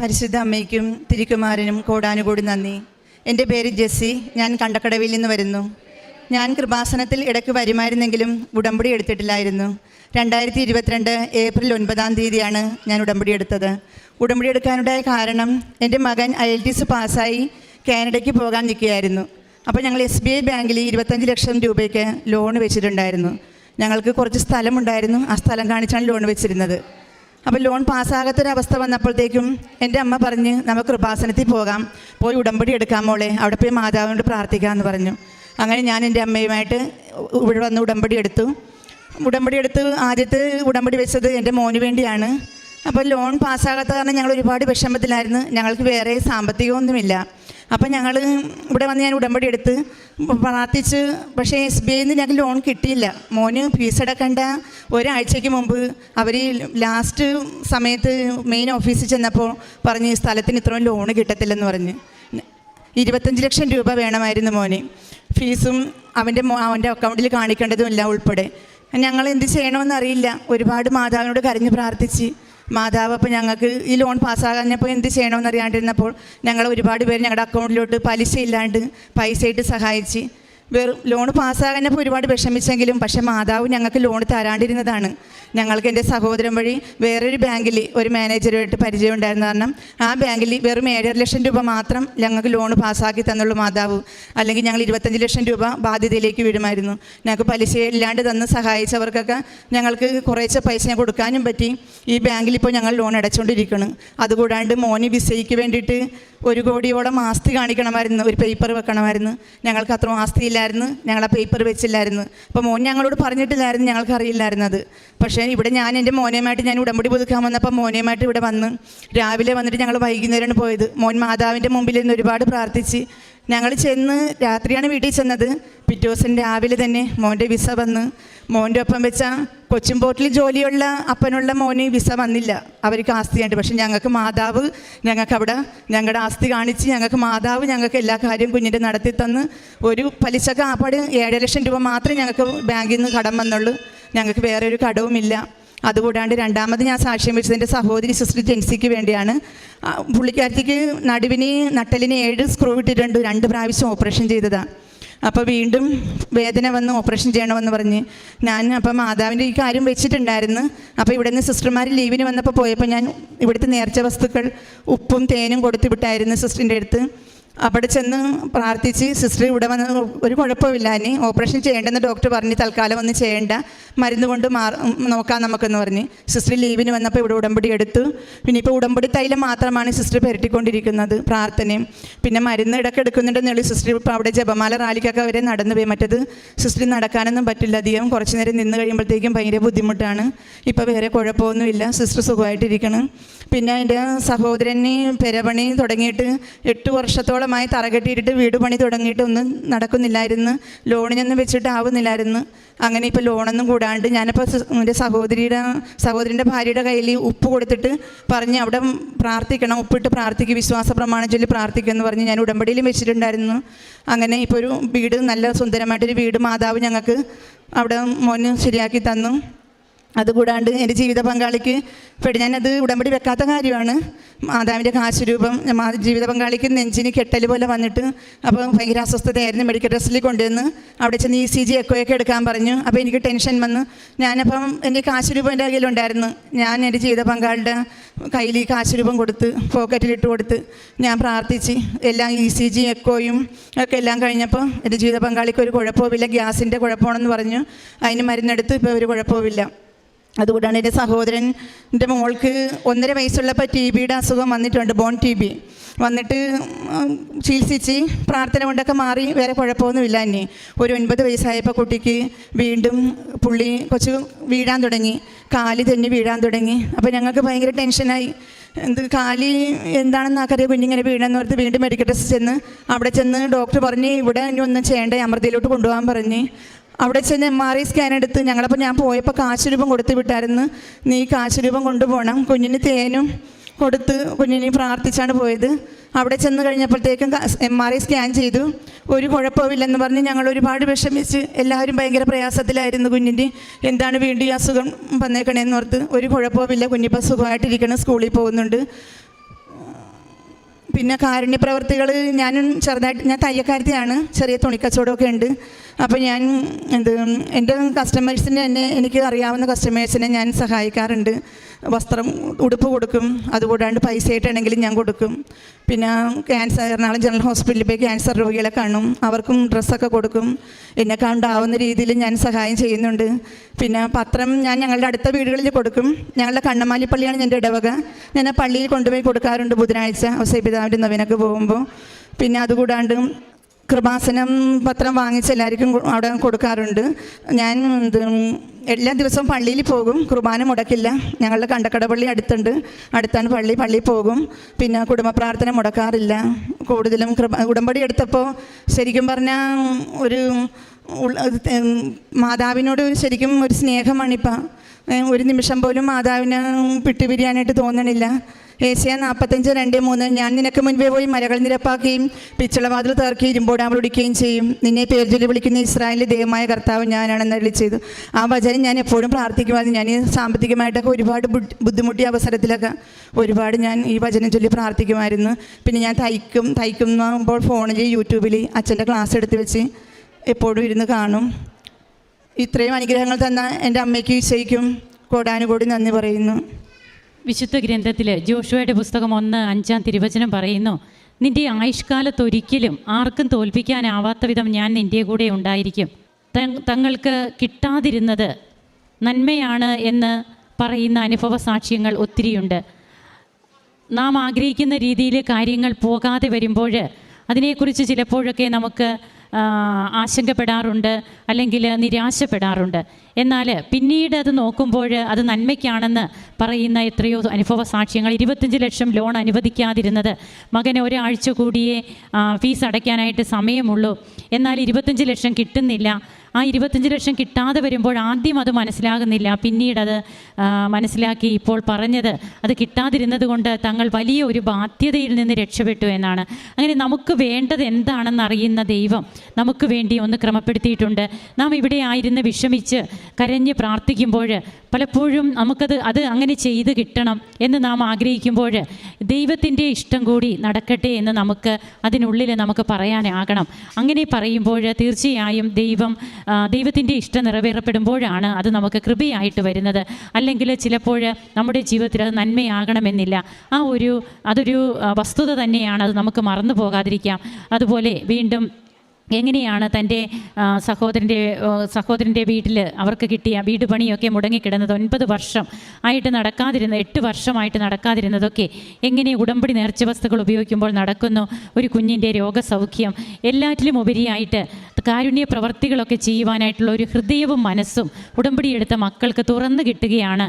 പരിശുദ്ധ അമ്മയ്ക്കും തിരുക്കുമാരനും കോടാനുകൂടി നന്ദി. എന്റെ പേര് ജെസ്സി. ഞാൻ കണ്ടക്കടവിൽ നിന്ന് വരുന്നു. ഞാൻ കൃപാസനത്തിൽ ഇടയ്ക്ക് വരുമായിരുന്നെങ്കിലും ഉടമ്പടി എടുത്തിട്ടില്ലായിരുന്നു. രണ്ടായിരത്തി ഇരുപത്തിരണ്ട് ഏപ്രിൽ ഒൻപതാം തീയതിയാണ് ഞാൻ ഉടമ്പടി എടുത്തത്. ഉടമ്പടി എടുക്കാനുണ്ടായ കാരണം എന്റെ മകൻ ഐ എൽ ടി പാസ്സായി കാനഡയ്ക്ക് പോകാൻ നിൽക്കുകയായിരുന്നു. അപ്പോൾ ഞങ്ങൾ എസ് ബി ഐ ബാങ്കിൽ ഇരുപത്തഞ്ച് ലക്ഷം രൂപയ്ക്ക് ലോൺ വെച്ചിട്ടുണ്ടായിരുന്നു. ഞങ്ങൾക്ക് കുറച്ച് സ്ഥലമുണ്ടായിരുന്നു. ആ സ്ഥലം കാണിച്ചാണ് ലോൺ വെച്ചിരുന്നത്. അപ്പോൾ ലോൺ പാസ്സാകാത്തൊരവസ്ഥ വന്നപ്പോഴത്തേക്കും എന്റെ അമ്മ പറഞ്ഞ് നമുക്ക് കൃപാസനത്തിൽ പോകാം. പോയി ഉടമ്പടി എടുക്കാൻ മോളെ. അവിടെ പോയി മാതാവിനോട് പ്രാർത്ഥിക്കാമെന്ന് പറഞ്ഞു. അങ്ങനെ ഞാൻ എന്റെ അമ്മയുമായിട്ട് ഇവിടെ വന്ന് ഉടമ്പടി എടുത്തു. ഉടമ്പടി എടുത്ത് ആദ്യത്തെ ഉടമ്പടി വെച്ചത് എന്റെ മോന് വേണ്ടിയാണ്. അപ്പോൾ ലോൺ പാസ്സാകാത്ത കാരണം ഞങ്ങൾ ഒരുപാട് വിഷമത്തിലായിരുന്നു. ഞങ്ങൾക്ക് വേറെ സാമ്പത്തികമൊന്നുമില്ല. അപ്പം ഞങ്ങൾ ഇവിടെ വന്ന് ഞാൻ ഉടമ്പടി എടുത്ത് പ്രാർത്ഥിച്ച് പക്ഷേ എസ് ബി ഐയിൽ നിന്ന് ഞങ്ങൾക്ക് ലോൺ കിട്ടിയില്ല. മോന് ഫീസ് അടക്കേണ്ട ഒരാഴ്ചയ്ക്ക് മുമ്പ് അവർ ലാസ്റ്റ് സമയത്ത് മെയിൻ ഓഫീസിൽ ചെന്നപ്പോൾ പറഞ്ഞ് സ്ഥലത്തിന് ഇത്രയും ലോൺ കിട്ടത്തില്ലെന്ന് പറഞ്ഞ്. ഇരുപത്തഞ്ച് ലക്ഷം രൂപ വേണമായിരുന്നു മോന്. ഫീസും അവന്റെ അവന്റെ അക്കൗണ്ടിൽ കാണിക്കേണ്ടതും എല്ലാം ഉൾപ്പെടെ. ഞങ്ങൾ എന്ത് ചെയ്യണമെന്ന് അറിയില്ല ഒരുപാട് മാതാവിനോട് കരഞ്ഞ് പ്രാർത്ഥിച്ച് മാതാവ് അപ്പോൾ ഞങ്ങൾക്ക് ഈ ലോൺ പാസ്സാകാഞ്ഞപ്പോൾ എന്ത് ചെയ്യണമെന്ന് അറിയാണ്ടിരുന്നപ്പോൾ ഞങ്ങൾ ഒരുപാട് പേര് ഞങ്ങളുടെ അക്കൗണ്ടിലോട്ട് പലിശ ഇല്ലാണ്ട് പൈസ ഇട്ട് സഹായിച്ച് വെറും ലോൺ പാസ്സാകാനപ്പോൾ ഒരുപാട് വിഷമിച്ചെങ്കിലും പക്ഷേ മാതാവ് ഞങ്ങൾക്ക് ലോൺ തരാണ്ടിരുന്നതാണ്. ഞങ്ങൾക്ക് എന്റെ സഹോദരൻ വഴി വേറൊരു ബാങ്കിൽ ഒരു മാനേജറുമായിട്ട് പരിചയം ഉണ്ടായിരുന്ന. കാരണം ആ ബാങ്കിൽ വെറും ഏഴര ലക്ഷം രൂപ മാത്രം ഞങ്ങൾക്ക് ലോൺ പാസ്സാക്കി തന്നുള്ളൂ മാതാവ്. അല്ലെങ്കിൽ ഞങ്ങൾ ഇരുപത്തഞ്ച് ലക്ഷം രൂപ ബാധ്യതയിലേക്ക് വീഴുമായിരുന്നു ഞങ്ങൾക്ക് പലിശ ഇല്ലാണ്ട് തന്ന് സഹായിച്ചവർക്കൊക്കെ ഞങ്ങൾക്ക് കുറേശ്ശെ പൈസ കൊടുക്കാനും പറ്റി. ഈ ബാങ്കിൽ ഇപ്പോൾ ഞങ്ങൾ ലോൺ അടച്ചുകൊണ്ടിരിക്കണം അതുകൂടാണ്ട് മോനി വിസയ്ക്ക് വേണ്ടിയിട്ട് ഒരു കോടിയോടെ ആസ്തി കാണിക്കണമായിരുന്നു. ഒരു പേപ്പർ വെക്കണമായിരുന്നു. ഞങ്ങൾക്ക് അത്ര ആസ്തി ഇല്ലായിരുന്നു ഞങ്ങൾ ആ പേപ്പർ വെച്ചില്ലായിരുന്നു. അപ്പോൾ മോൻ ഞങ്ങളോട് പറഞ്ഞിട്ടില്ലായിരുന്നു ഞങ്ങൾക്ക് അറിയില്ലായിരുന്നത് പക്ഷേ ഇവിടെ ഞാൻ എന്റെ മോനെയുമായിട്ട് ഞാൻ ഉടമ്പടി പുതുക്കാൻ വന്നപ്പോൾ മോനെയുമായിട്ട് ഇവിടെ വന്ന് രാവിലെ വന്നിട്ട് ഞങ്ങൾ വൈകുന്നേരമാണ് പോയത്. മോൻ മാതാവിന്റെ മുമ്പിൽ നിന്ന് ഒരുപാട് പ്രാർത്ഥിച്ച് ഞങ്ങൾ ചെന്ന് രാത്രിയാണ് വീട്ടിൽ ചെന്നത്. പിറ്റേ ദിവസം രാവിലെ തന്നെ മോന്റെ വിസ വന്ന്. മോന്റെ ഒപ്പം വെച്ച കൊച്ചുംപോട്ടിൽ ജോലിയുള്ള അപ്പനുള്ള മോന് വിസ വന്നില്ല. അവർക്ക് ആസ്തിയായിട്ട് പക്ഷെ ഞങ്ങൾക്ക് മാതാവ് ഞങ്ങൾക്ക് അവിടെ ഞങ്ങളുടെ ആസ്തി കാണിച്ച് ഞങ്ങൾക്ക് മാതാവ് ഞങ്ങൾക്ക് എല്ലാ കാര്യവും കുഞ്ഞിന്റെ നടത്തി തന്ന് ഒരു പലിശ കാപ്പാട് ഏഴ് ലക്ഷം രൂപ മാത്രമേ ഞങ്ങൾക്ക് ബാങ്കിൽ നിന്ന് കടം വന്നുള്ളൂ. ഞങ്ങൾക്ക് വേറെ ഒരു കടവുമില്ല. അതുകൂടാണ്ട് രണ്ടാമത് ഞാൻ സാക്ഷ്യം വെച്ചത് എന്റെ സഹോദരി സിസ്റ്റർ ജെൻസിക്ക് വേണ്ടിയാണ്. പുള്ളിക്കാരത്തിക്ക് നടുവിന് നട്ടലിന് ഏഴ് സ്ക്രൂ ഇട്ടിട്ടുണ്ട്. രണ്ട് പ്രാവശ്യം ഓപ്പറേഷൻ ചെയ്തതാണ് അപ്പോൾ വീണ്ടും വേദന വന്ന് ഓപ്പറേഷൻ ചെയ്യണമെന്ന് പറഞ്ഞ് ഞാൻ അപ്പം മാതാവിന്റെ ഈ കാര്യം വെച്ചിട്ടുണ്ടായിരുന്നു. അപ്പോൾ ഇവിടെ നിന്ന് സിസ്റ്റർമാർ ലീവിന് വന്നപ്പോൾ പോയപ്പോൾ ഞാൻ ഇവിടുത്തെ നേർച്ച വസ്തുക്കൾ ഉപ്പും തേനും കൊടുത്തു വിട്ടായിരുന്നു സിസ്റ്ററിന്റെ അടുത്ത്. അവിടെ ചെന്ന് പ്രാർത്ഥിച്ച് സിസ്റ്റർ ഇവിടെ വന്ന് ഒരു കുഴപ്പമില്ല. ഇനി ഓപ്പറേഷൻ ചെയ്യേണ്ടെന്ന് ഡോക്ടർ പറഞ്ഞ് തൽക്കാലം ഒന്ന് ചെയ്യേണ്ട. മരുന്ന് കൊണ്ട് മാർ നോക്കാം നമുക്കെന്ന് പറഞ്ഞ്. സിസ്റ്റർ ലീവിന് വന്നപ്പോൾ ഇവിടെ ഉടമ്പടി എടുത്തു. പിന്നെ ഇപ്പോൾ ഉടമ്പടി തൈലം മാത്രമാണ് സിസ്റ്റർ പെരട്ടിക്കൊണ്ടിരിക്കുന്നത് പ്രാർത്ഥനയും. പിന്നെ മരുന്ന് ഇടയ്ക്ക് എടുക്കുന്നുണ്ടെന്നുള്ള സിസ്റ്റർ. ഇപ്പോൾ അവിടെ ജപമാല റാലിക്കൊക്കെ വരെ നടന്നു പോയി. മറ്റത് സിസ്റ്റർ നടക്കാനൊന്നും പറ്റില്ല. അധികം കുറച്ച് നേരം നിന്ന് കഴിയുമ്പോഴത്തേക്കും ഭയങ്കര ബുദ്ധിമുട്ടാണ്. ഇപ്പോൾ വേറെ കുഴപ്പമൊന്നുമില്ല. സിസ്റ്റർ സുഖമായിട്ടിരിക്കണം. പിന്നെ എന്റെ സഹോദരനെ പെരപണി തുടങ്ങിയിട്ട് എട്ട് വർഷത്തോളമായി തറകെട്ടിയിട്ട് വീട് പണി തുടങ്ങിയിട്ട് ഒന്നും നടക്കുന്നില്ലായിരുന്നു. ലോണിനൊന്നും വെച്ചിട്ട് ആവുന്നില്ലായിരുന്നു. അങ്ങനെ ഇപ്പോൾ ലോണൊന്നും കൂടാണ്ട് ഞാനിപ്പോൾ എന്റെ സഹോദരിയുടെ സഹോദരിന്റെ ഭാര്യയുടെ കയ്യിൽ ഉപ്പ് കൊടുത്തിട്ട് പറഞ്ഞ് അവിടെ പ്രാർത്ഥിക്കണം ഉപ്പിട്ട് പ്രാർത്ഥിക്കും വിശ്വാസ പ്രമാണം ചൊല്ലി പ്രാർത്ഥിക്കുമെന്ന് പറഞ്ഞ് ഞാൻ ഉടമ്പടിയിലും വെച്ചിട്ടുണ്ടായിരുന്നു. അങ്ങനെ ഇപ്പോൾ ഒരു വീട് നല്ല സുന്ദരമായിട്ടൊരു വീട് മാതാവ് ഞങ്ങൾക്ക് അവിടെ മോന് ശരിയാക്കി തന്നു. അതുകൂടാണ്ട് എന്റെ ജീവിത പങ്കാളിക്ക് പെടി. ഞാനത് ഉടമ്പടി വെക്കാത്ത കാര്യമാണ്. മാതാവിന്റെ കാശുരൂപം ജീവിത പങ്കാളിക്ക് നെഞ്ചിന് കെട്ടൽ പോലെ വന്നിട്ട് അപ്പോൾ ഭയങ്കര അസ്വസ്ഥതയായിരുന്നു മെഡിക്കൽ ടെസ്റ്റിൽ കൊണ്ടുവന്ന്. അവിടെ ചെന്ന് ഇ സി ജി എക്കോയൊക്കെ എടുക്കാൻ പറഞ്ഞു. അപ്പോൾ എനിക്ക് ടെൻഷൻ വന്ന് ഞാനപ്പം എന്റെ കാശുരൂപം എന്റെ കയ്യിലുണ്ടായിരുന്നു. ഞാൻ എന്റെ ജീവിത പങ്കാളിയുടെ കയ്യിൽ ഈ കാശുരൂപം കൊടുത്ത് പോക്കറ്റിലിട്ട് കൊടുത്ത് ഞാൻ പ്രാർത്ഥിച്ച് എല്ലാം ഇ സി ജി എക്കോയും ഒക്കെ എല്ലാം കഴിഞ്ഞപ്പോൾ എന്റെ ജീവിത പങ്കാളിക്ക് ഒരു കുഴപ്പവുമില്ല. ഗ്യാസിന്റെ കുഴപ്പമാണെന്ന് പറഞ്ഞു. അതിന് മരുന്നെടുത്ത് ഇപ്പോൾ ഒരു കുഴപ്പവുമില്ല. അതുകൊണ്ടാണ് എന്റെ സഹോദരന്റെ മോൾക്ക് ഒന്നര വയസ്സുള്ളപ്പോൾ ടി ബിയുടെ അസുഖം വന്നിട്ടുണ്ട് ബോൺ ടി ബി. വന്നിട്ട് ചികിത്സിച്ച് പ്രാർത്ഥന കൊണ്ടൊക്കെ മാറി വേറെ കുഴപ്പമൊന്നുമില്ല ഇനി. ഒരു ഒൻപത് വയസ്സായപ്പോൾ കുട്ടിക്ക് വീണ്ടും പുള്ളി കൊച്ചു വീഴാൻ തുടങ്ങി കാലി തന്നെ വീഴാൻ തുടങ്ങി. അപ്പോൾ ഞങ്ങൾക്ക് ഭയങ്കര ടെൻഷനായി. എന്ത് കാലി എന്താണെന്ന് ആക്കറിയാം കുഞ്ഞിങ്ങനെ വീണെന്ന് ഓർത്ത് വീണ്ടും മെഡിക്കൽ ടെസ്റ്റ് ചെന്ന് അവിടെ ചെന്ന് ഡോക്ടർ പറഞ്ഞ് ഇവിടെ ഇനി ഒന്നും ചെയ്യേണ്ട അമൃതയിലോട്ട് കൊണ്ടുപോകാൻ പറഞ്ഞ്. അവിടെ ചെന്ന് എം ആർ ഐ സ്കാൻ എടുത്ത് ഞങ്ങളപ്പോൾ ഞാൻ പോയപ്പോൾ കാശ് രൂപം കൊടുത്ത് വിട്ടായിരുന്നു. നീ കാശ് രൂപം കൊണ്ടുപോകണം കുഞ്ഞിന് തേനും കൊടുത്ത് കുഞ്ഞിനെ പ്രാർത്ഥിച്ചാണ് പോയത്. അവിടെ ചെന്ന് കഴിഞ്ഞപ്പോഴത്തേക്കും എം ആർ ഐ സ്കാൻ ചെയ്തു. ഒരു കുഴപ്പമില്ലെന്ന് പറഞ്ഞ് ഞങ്ങൾ ഒരുപാട് വിഷമിച്ച് എല്ലാവരും ഭയങ്കര പ്രയാസത്തിലായിരുന്നു കുഞ്ഞിന്റെ. എന്താണ് വീണ്ടും അസുഖം വന്നേക്കണേന്ന് ഓർത്ത് ഒരു കുഴപ്പമില്ല കുഞ്ഞിപ്പോൾ സുഖമായിട്ടിരിക്കണം സ്കൂളിൽ പോകുന്നുണ്ട്. പിന്നെ കാരുണ്യ പ്രവർത്തികൾ ഞാനും ചെറുതായിട്ട് ഞാൻ തയ്യക്കാരത്തെയാണ് ചെറിയ തുണിക്കച്ചവടമൊക്കെ ഉണ്ട്. അപ്പോൾ ഞാൻ എന്ത് എന്റെ കസ്റ്റമേഴ്സിനെ എന്നെ എനിക്ക് അറിയാവുന്ന കസ്റ്റമേഴ്സിനെ ഞാൻ സഹായിക്കാറുണ്ട്. വസ്ത്രം ഉടുപ്പ് കൊടുക്കും. അതുകൂടാണ്ട് പൈസ ആയിട്ടാണെങ്കിലും ഞാൻ കൊടുക്കും. പിന്നെ ക്യാൻസർ എറണാകുളം ജനറൽ ഹോസ്പിറ്റലിൽ പോയി ക്യാൻസർ രോഗികളെ കാണും. അവർക്കും ഡ്രസ്സൊക്കെ കൊടുക്കും. എന്നെ കണ്ടാവുന്ന രീതിയിൽ ഞാൻ സഹായം ചെയ്യുന്നുണ്ട്. പിന്നെ പത്രം ഞാൻ ഞങ്ങളുടെ അടുത്ത വീടുകളിൽ കൊടുക്കും. ഞങ്ങളുടെ കണ്ണമാലി പള്ളിയാണ് എന്റെ ഇടവക. ഞാൻ പള്ളിയിൽ കൊണ്ടുപോയി കൊടുക്കാറുണ്ട് ബുധനാഴ്ച. ഔസൈപിതാവിന്റെ നവീനൊക്കെ പോകുമ്പോൾ. പിന്നെ അതുകൂടാണ്ട് കൃപാസനം പത്രം വാങ്ങിച്ച് എല്ലാവർക്കും അവിടെ കൊടുക്കാറുണ്ട്. ഞാൻ എല്ലാ ദിവസവും പള്ളിയിൽ പോകും. കുർബാന മുടക്കില്ല. ഞങ്ങളുടെ കണ്ടക്കട പള്ളി അടുത്തുണ്ട്. അടുത്താണ് പള്ളി. പള്ളിയിൽ പോകും. പിന്നെ കുടുംബ പ്രാർത്ഥന മുടക്കാറില്ല. കൂടുതലും കൃപ ഉടമ്പടി എടുത്തപ്പോൾ ശരിക്കും പറഞ്ഞാൽ ഒരു മാതാവിനോട് ശരിക്കും ഒരു സ്നേഹമാണിപ്പം. ഒരു നിമിഷം പോലും മാതാവിനെ പിട്ടുപിരിയാനായിട്ട് തോന്നണില്ല. ഏഷ്യ നാൽപ്പത്തഞ്ച് രണ്ട് മൂന്ന് ഞാൻ നിനക്ക് മുൻപേ പോയി മലകൾ നിരപ്പാക്കുകയും പിച്ചളവാതിൽ തീർക്കി ഇരുമ്പോടാമൽ ഒടിക്കുകയും ചെയ്യും. നിന്നെ പേര് ചൊല്ലി വിളിക്കുന്ന ഇസ്രായേലിലെ ദൈവമായ കർത്താവ് ഞാനാണെന്ന് അരളി ചെയ്തു. ആ വചനം ഞാൻ എപ്പോഴും പ്രാർത്ഥിക്കുമായിരുന്നു. ഞാൻ സാമ്പത്തികമായിട്ടൊക്കെ ഒരുപാട് ബുദ്ധി- ബുദ്ധിമുട്ടിയ അവസരത്തിലൊക്കെ ഒരുപാട് ഞാൻ ഈ വചനം ചൊല്ലി പ്രാർത്ഥിക്കുമായിരുന്നു. പിന്നെ ഞാൻ തയ്ക്കും തയ്ക്കുമ്പോൾ ഫോണിൽ യൂട്യൂബിൽ അച്ഛന്റെ ക്ലാസ് എടുത്ത് വെച്ച് എപ്പോഴും ഇരുന്ന് കാണും. ഇത്രയും അനുഗ്രഹങ്ങൾ തന്ന എന്റെ അമ്മയ്ക്ക് ഈശോയ്ക്കും കോടാനുകൂടി നന്ദി പറയുന്നു. വിശുദ്ധ ഗ്രന്ഥത്തിൽ ജോഷുവയുടെ പുസ്തകം ഒന്ന് അഞ്ചാം തിരുവചനം പറയുന്നു നിന്റെ ആയുഷ്കാലത്ത് ഒരിക്കലും ആർക്കും തോൽപ്പിക്കാനാവാത്ത വിധം ഞാൻ നിന്റെ കൂടെ ഉണ്ടായിരിക്കും. തങ്ങൾക്ക് കിട്ടാതിരുന്നത് നന്മയാണ് എന്ന് പറയുന്ന അനുഭവ സാക്ഷ്യങ്ങൾ ഒത്തിരിയുണ്ട്. നാം ആഗ്രഹിക്കുന്ന രീതിയിൽ കാര്യങ്ങൾ പോകാതെ വരുമ്പോൾ അതിനെക്കുറിച്ച് ചിലപ്പോഴൊക്കെ നമുക്ക് ആശങ്കപ്പെടാറുണ്ട് അല്ലെങ്കിൽ നിരാശപ്പെടാറുണ്ട്. എന്നാൽ പിന്നീട് അത് നോക്കുമ്പോൾ അത് നന്മയ്ക്കാണെന്ന് പറയുന്ന എത്രയോ അനുഭവ സാക്ഷ്യങ്ങൾ. ഇരുപത്തഞ്ച് ലക്ഷം ലോൺ അനുവദിക്കാതിരുന്നത് മകന് ഒരാഴ്ച കൂടിയേ ഫീസ് അടയ്ക്കാനായിട്ട് സമയമുള്ളൂ. എന്നാൽ ഇരുപത്തഞ്ച് ലക്ഷം കിട്ടുന്നില്ല. ആ ഇരുപത്തഞ്ച് ലക്ഷം കിട്ടാതെ വരുമ്പോൾ ആദ്യം അത് മനസ്സിലാകുന്നില്ല. പിന്നീട് അത് മനസ്സിലാക്കി ഇപ്പോൾ പറഞ്ഞത് അത് കിട്ടാതിരുന്നത് കൊണ്ട് തങ്ങൾ വലിയ ഒരു ബാധ്യതയിൽ നിന്ന് രക്ഷപ്പെട്ടു എന്നാണ്. അങ്ങനെ നമുക്ക് വേണ്ടത് എന്താണെന്ന് അറിയുന്ന ദൈവം നമുക്ക് വേണ്ടി ഒന്ന് ക്രമപ്പെടുത്തിയിട്ടുണ്ട്. നാം ഇവിടെ ആയിരുന്ന് വിഷമിച്ച് കരഞ്ഞ് പ്രാർത്ഥിക്കുമ്പോൾ പലപ്പോഴും നമുക്കത് അത് അങ്ങനെ ചെയ്ത് കിട്ടണം എന്ന് നാം ആഗ്രഹിക്കുമ്പോൾ ദൈവത്തിന്റെ ഇഷ്ടം കൂടി നടക്കട്ടെ എന്ന് നമുക്ക് അതിനുള്ളിൽ നമുക്ക് പറയാനാകണം. അങ്ങനെ പറയുമ്പോൾ തീർച്ചയായും ദൈവം ദൈവത്തിന്റെ ഇഷ്ടം നിറവേറപ്പെടുമ്പോഴാണ് അത് നമുക്ക് കൃപയായിട്ട് വരുന്നത്. അല്ലെങ്കിൽ ചിലപ്പോൾ നമ്മുടെ ജീവിതത്തിൽ അത് നന്മയാകണമെന്നില്ല. ആ ഒരു അതൊരു വസ്തുത തന്നെയാണ്. അത് നമുക്ക് മറന്നു പോകാതിരിക്കാം. അതുപോലെ വീണ്ടും എങ്ങനെയാണ് തന്റെ സഹോദരന്റെ സഹോദരന്റെ വീട്ടിൽ അവർക്ക് കിട്ടിയ വീട് പണിയൊക്കെ മുടങ്ങിക്കിടന്നത്? ഒൻപത് വർഷം ആയിട്ട് നടക്കാതിരുന്ന എട്ട് വർഷമായിട്ട് നടക്കാതിരുന്നതൊക്കെ എങ്ങനെ ഉടമ്പടി നേർച്ച വസ്തുക്കൾ ഉപയോഗിക്കുമ്പോൾ നടക്കുന്നു? ഒരു കുഞ്ഞിന്റെ രോഗസൗഖ്യം എല്ലാറ്റിലും ഉപരിയായിട്ട് കാരുണ്യ പ്രവർത്തികളൊക്കെ ചെയ്യുവാനായിട്ടുള്ള ഒരു ഹൃദയവും മനസ്സും ഉടമ്പടിയെടുത്ത മക്കൾക്ക് തുറന്നു കിട്ടുകയാണ്.